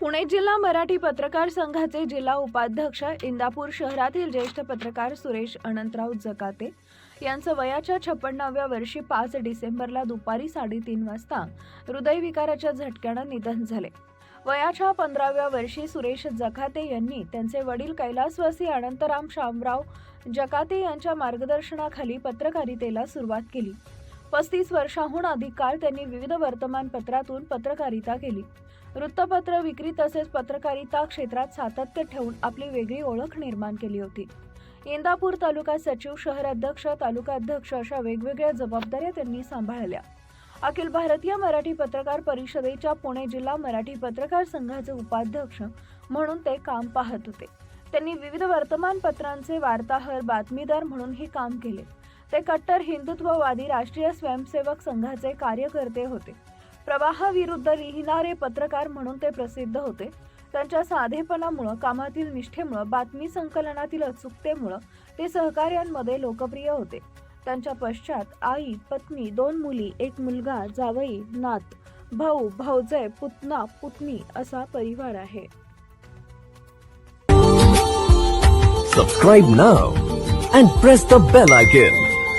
पुणे जिल्हा मराठी पत्रकार संघाचे जिल्हा उपाध्यक्ष इंदापूर शहरातील ज्येष्ठ पत्रकार सुरेश अनंतराव जकाते यांचं वयाच्या छप्पन्नाव्या वर्षी पाच डिसेंबरला दुपारी साडेतीन वाजता हृदयविकाराच्या झटक्यानं निधन झाले. वयाच्या पंधराव्या वर्षी सुरेश जकाते यांनी त्यांचे वडील कैलासवासी अनंतराम शामराव जकाते यांच्या मार्गदर्शनाखाली पत्रकारितेला सुरुवात केली. पस्तीस वर्षाहून अधिक काळ त्यांनी विविध वर्तमानपत्रातून पत्रकारिता केली. वृत्तपत्र विक्री तसेच पत्रकारिता क्षेत्रात सातत्य ठेवून आपली वेगळी ओळख निर्माण केली होती. इंदापूर तालुका सचिव शहर अध्यक्ष तालुका अध्यक्ष अशा वेगवेगळ्या जबाबदाऱ्या त्यांनी सांभाळल्या. अखिल भारतीय मराठी पत्रकार परिषदेच्या पुणे जिल्हा मराठी पत्रकार संघाचे उपाध्यक्ष म्हणून ते काम पाहत होते. त्यांनी विविध वर्तमानपत्रांचे वार्ताहर बातमीदार म्हणूनही काम केले. ते कट्टर हिंदुत्ववादी राष्ट्रीय स्वयंसेवक संघाचे कार्यकर्ते होते. प्रवाहाविरुद्ध लिहिणारे पत्रकार म्हणून ते प्रसिद्ध होते. त्यांच्या साधेपणामुळं कामातील निष्ठेमुळं बातमी संकलनातील अचूकतेमुळं ते सहकार्यांमध्ये लोकप्रिय होते. त्यांच्या पश्चात आई पत्नी दोन मुली एक मुलगा जावई नात भाऊ भाऊजय पुतना पुतणी असा परिवार आहे. Subscribe now and press the bell icon.